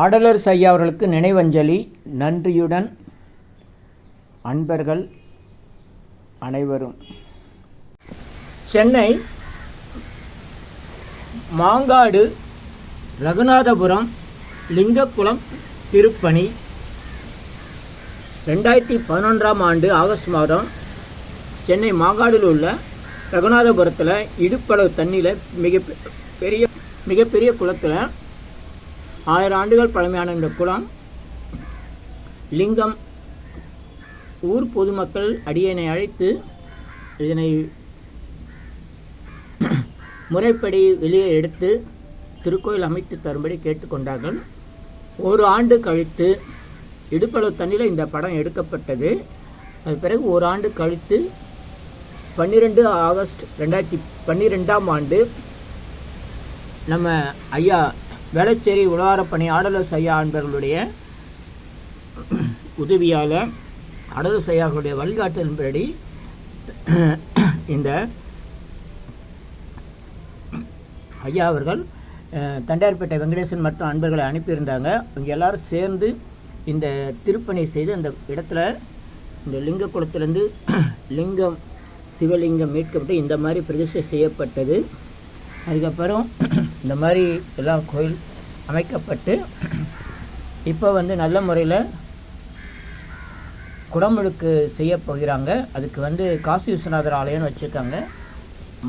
ஆடலர் ஐயா அவர்களுக்கு நினைவஞ்சலி நன்றியுடன் அன்பர்கள் அனைவரும். சென்னை மாங்காடு ரகுநாதபுரம் லிங்கக்குளம் திருப்பணி. ரெண்டாயிரத்தி பதினொன்றாம் ஆண்டு ஆகஸ்ட் மாதம் சென்னை மாங்காடில் உள்ள ரகுநாதபுரத்தில் இடுப்பளவு தண்ணியில் மிக பெரிய மிகப்பெரிய குளத்தில் ஆயிரம் ஆண்டுகள் பழமையான இந்த குளம் லிங்கம் ஊர் பொதுமக்கள் அடியனை அழைத்து இதனை முறைப்படி வெளியே எடுத்து திருக்கோயில் அமைத்து தரும்படி கேட்டுக்கொண்டார்கள். ஒரு ஆண்டு கழித்து இடுப்பளவு தண்ணியில் இந்த படம் எடுக்கப்பட்டது. அது பிறகு ஒரு ஆண்டு கழித்து பன்னிரெண்டு ஆகஸ்ட் ரெண்டாயிரத்தி பன்னிரெண்டாம் ஆண்டு நம்ம ஐயா வேளச்சேரி உலகாரப்பணி ஆடலஸ் ஐயா என்பவர்களுடைய உதவியால் ஆடலஸ் ஐயாவுடைய வழிகாட்டலின்படி இந்த ஐயா அவர்கள் தண்டையார்பேட்டை வெங்கடேசன் மற்றும் அன்பர்களை அனுப்பியிருந்தாங்க. அவங்க எல்லாரும் சேர்ந்து இந்த திருப்பணி செய்து அந்த இடத்துல இந்த லிங்க குளத்திலேருந்து லிங்கம் சிவலிங்கம் மீட்கப்பட்டு இந்த மாதிரி பிரதிஷ்டை செய்யப்பட்டது. அதுக்கப்புறம் இந்த மாதிரி எல்லாம் கோயில் அமைக்கப்பட்டு இப்போ வந்து நல்ல முறையில் குடமுழுக்கு செய்ய போகிறாங்க. அதுக்கு வந்து காசி விஸ்வநாதர் ஆலயம்னு வச்சுருக்காங்க.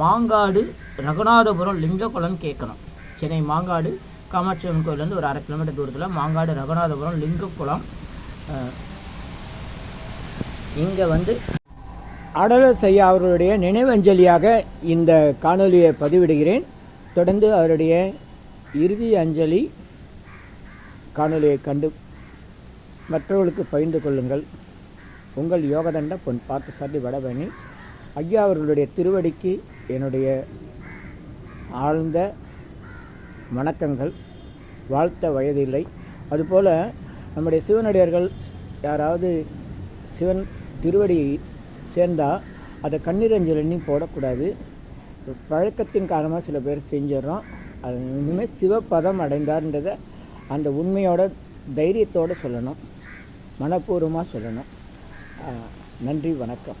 மாங்காடு ரகுநாதபுரம் லிங்கக்குளம்னு கேட்கணும். சென்னை மாங்காடு காமாட்சி அம்மன் கோயிலேருந்து ஒரு அரை கிலோமீட்டர் தூரத்தில் மாங்காடு ரகுநாதபுரம் லிங்கக்குளம் இங்கே வந்து அடலஸ் செய்ய அவர்களுடைய நினைவஞ்சலியாக இந்த காணொலியை பதிவிடுகிறேன். தொடர்ந்து அவருடைய இறுதி அஞ்சலி காணொலியை கண்டு மற்றவர்களுக்கு பகிர்ந்து கொள்ளுங்கள். உங்கள் யோகதண்ட பொன் பார்த்து சாட்டி வடவேணி ஐயா அவர்களுடைய திருவடிக்கு என்னுடைய ஆழ்ந்த வணக்கங்கள். வாழ்த்த வயதில்லை. அதுபோல் நம்முடைய சிவனடியார்கள் யாராவது சிவன் திருவடி சேர்ந்தால் அதை கண்ணீரஞ்சல் எண்ணி போடக்கூடாது. பழக்கத்தின் காரணமாக சில பேர் செஞ்சிடறோம். அது இனிமேல் சிவபதம் அடைந்தார்ன்றதை அந்த உண்மையோட தைரியத்தோடு சொல்லணும். மனப்பூர்வமாக சொல்லணும். நன்றி வணக்கம்.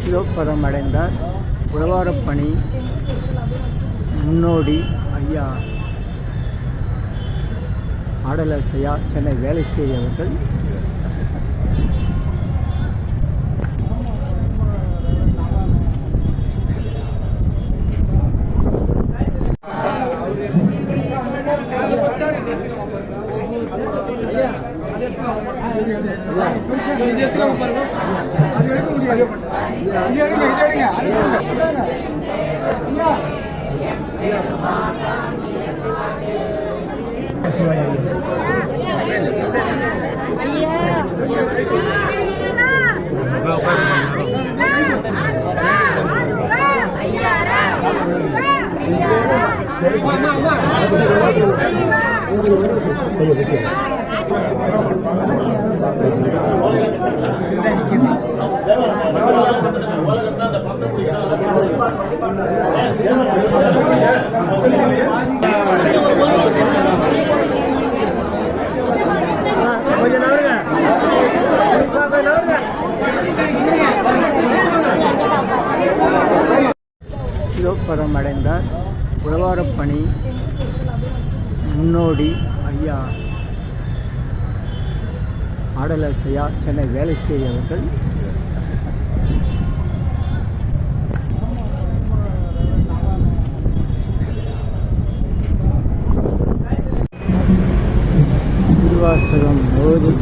சிவப்பதம் அடைந்தார் உழவாரப்பணி முன்னோடி ஐயா ஆடலசையா சென்னை வேலைச்சேரி அவர்கள் ஐயா கொஞ்சம் நவருங்க நவருங்க சிவப்பதம் அடைந்தார் உழவாரப் பணி முன்னோடி ஐயா ஆடலசையா சென்னை வேலைச்சேரி அவர்கள் சர்வாசிரம் போதி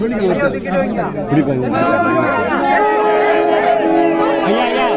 சொல்லிக்கலாம் ஐயா ஐயா.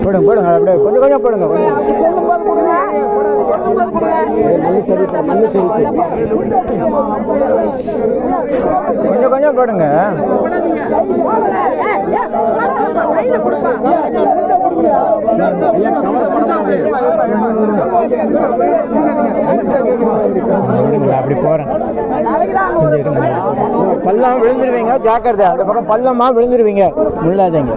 போடுங்க போடுங்க அப்படியே கொஞ்சம் கொஞ்சம் போடுங்க கொஞ்சம் கொஞ்சம் போடுங்க அப்படி போறேன் பள்ளம் விழுந்துருவீங்க ஜாக்கிரதை அந்த பக்கம் பள்ளமா விழுந்துருவீங்க. முள்ளாதீங்க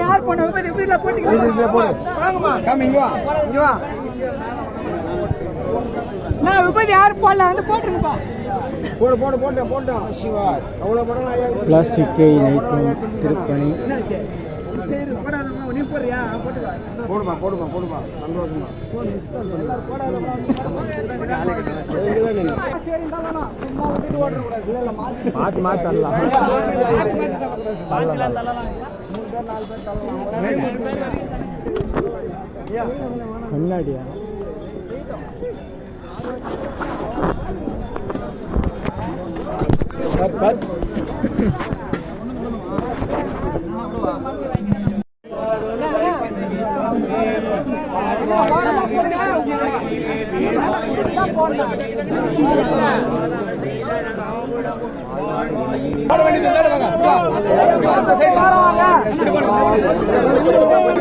யார் போன வீட்டுல நான் விபத்து யார் போடல வந்து போட்டுருப்பா போடு போடு போட்டு போட்டோம் சிவா அவ்வளோ படம் பிளாஸ்டிக்கை இணைக்கும் திருப்பணி நீ போடுறியா போடுமா போடுமா போடுமா. சந்தோஷமா. மாற்றி மாற்றி தரலாம். கண்ணாடியா?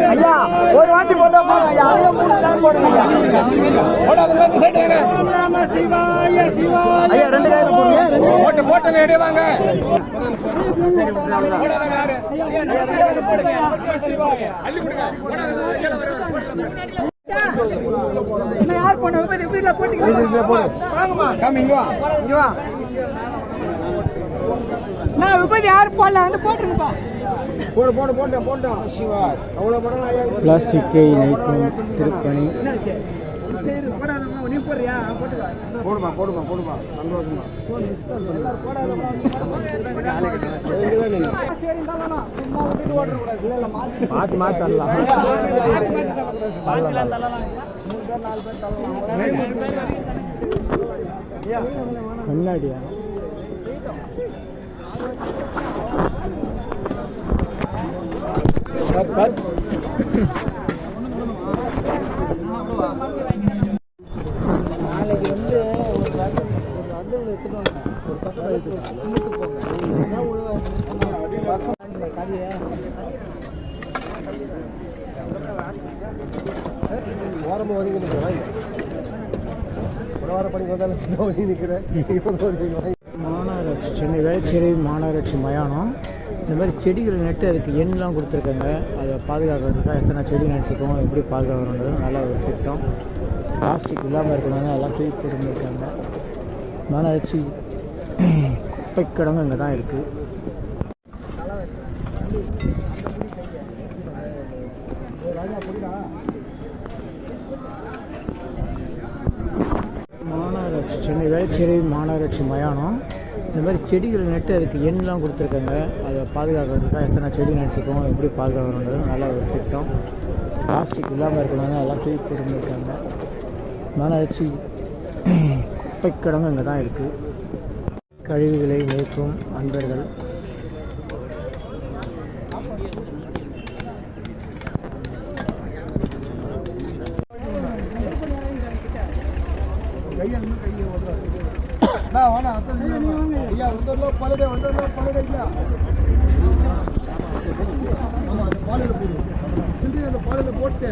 ஐயா ஒரு வாட்டி போட்டா போதும் ஐயா. அதையும் மூணு டைம் போடுங்க ஐயா ஐயா ரெண்டு கையில போடுங்க. போட்டு வாங்க யார் போன வீட்டுல போட்டுக்கலாம் வாங்கம்மா. காமி இங்க வா இங்க வா. நான் விபதி யார் போடல வந்து போட்டுருங்கப்பா. போடு போடு போட்டேன் போட்டோம் சிவா அவ்வளோ படம் பிளாஸ்டிக்கை நீக்கும் திருப்பணி. போடுமா போடுமா போடுமா. சந்தோஷமா. மாற்றி மாற்றி தரலாம். கண்ணாடியா வந்து ஒரு வண்டி ஒரு வண்டியில் எடுத்துட்டு வாங்க ஒரு பக்கம் எடுத்துட்டு கதையை ஒதுங்கி நிற்கிறேன் ஒரு வாரம் பணிக்கு வந்தாலும் ஒதுங்கி நிற்கிறேன் மாநகராட்சி சென்னை வேளச்சேரி மாநகராட்சி மயானம். இந்த மாதிரி செடிகளை நட்டு அதுக்கு எண்ணெலாம் கொடுத்துருக்காங்க. அதை பாதுகாக்கிறதுக்காக எத்தனை செடி நட்டுருக்கோம் எப்படி பாதுகாக்கிறோன்றதும் நல்ல ஒரு திட்டம். பிளாஸ்டிக் இல்லாமல் இருக்கணும்னு எல்லாம் தூக்கி போட்டுருந்துருக்காங்க. மாநகராட்சி குப்பை கிடங்கு இங்கே தான் இருக்குது மாநகராட்சி சென்னை வேளச்சேரி மாநகராட்சி மயானம். இந்த மாதிரி செடிகளை நட்டு அதுக்கு எண்ணெலாம் கொடுத்துருக்காங்க. அதை பாதுகாக்கிறதுக்காக எத்தனை செடி நட்டுருக்கோம் எப்படி பாதுகாக்கணுன்றது நல்ல ஒரு திட்டம். பிளாஸ்டிக் இல்லாமல் இருக்கணும்னு எல்லாம் தூக்கி போட்டுருக்காங்க மாநகராட்சி குப்பை கிடங்கு இங்கே தான் இருக்குது கழிவுகளை நீக்கும் அன்பர்கள் போட்டு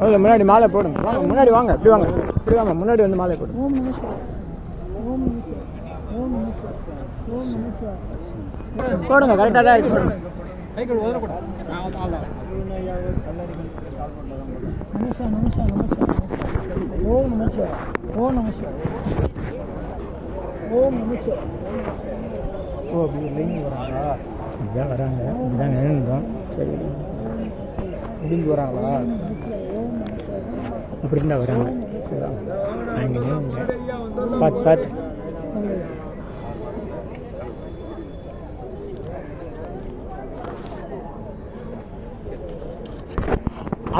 அதில் முன்னாடி மாலை போடுங்க. வாங்க முன்னாடி வாங்க இப்படி வாங்க. இப்படி வாங்க முன்னாடி வந்து மாலை போடுங்க. போடுங்க கரெக்டாக தான் இருக்கு. நமசா நமசா நமசா ஓம் நமச்சா ஓம் நமச்சா ஓம் நமச்சா ஓ அப்படி லைன் வராங்களா? இதான் வராங்க. இதான் நின்றுட்டோம் சரி. முடிஞ்சு வராங்களா? அப்படி இருந்தால் வராங்க நின்னுங்க. பார்த்து பார்த்து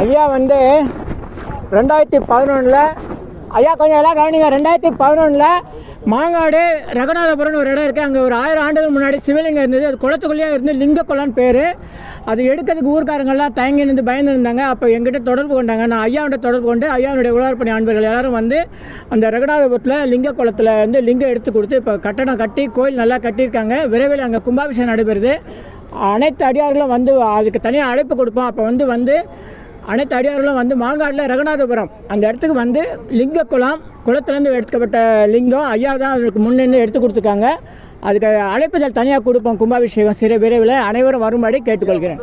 ஐயா வந்து ரெண்டாயிரத்தி பதினொன்றில் ஐயா கொஞ்சம் எல்லாம் கவனிங்க. ரெண்டாயிரத்தி பதினொன்றில் மாங்காடு ரகுநாதபுரம்னு ஒரு இடம் இருக்குது அங்கே ஒரு ஆயிரம் ஆண்டுகள் முன்னாடி சிவலிங்கம் இருந்தது. அது குளத்துக்குள்ளேயே இருந்து லிங்க குளம்னு பேர். அது எடுக்கிறதுக்கு ஊர்க்காரங்கள்லாம் தயங்கி நின்று பயந்து இருந்தாங்க. அப்போ எங்கிட்ட தொடர்பு கொண்டாங்க. நான் ஐயாவோட தொடர்பு கொண்டு ஐயாவுடைய உழவர்பணி அன்பர்கள் எல்லாரும் வந்து அந்த ரகுநாதபுரத்தில் லிங்க குளத்தில் வந்து லிங்கம் எடுத்து கொடுத்து இப்போ கட்டடம் கட்டி கோயில் நல்லா கட்டியிருக்காங்க. விரைவில் அங்கே கும்பாபிஷேகம் நடைபெறுது. அனைத்து அடியார்களும் வந்து அதுக்கு தனியாக அழைப்பு கொடுப்போம். அப்போ வந்து வந்து அனைத்து அடியார்களும் வந்து மாங்காட்டில் ரகுநாதபுரம். அந்த இடத்துக்கு வந்து லிங்க குளம் குளத்துலேருந்து எடுக்கப்பட்ட லிங்கம் ஐயா தான் அவருக்கு முன்னின்று எடுத்து கொடுத்துருக்காங்க. அதுக்கு அழைப்புதல் தனியாக கொடுப்போம் கும்பாபிஷேகம் சிறு விரைவில். அனைவரும் வரும்படி கேட்டுக்கொள்கிறேன்.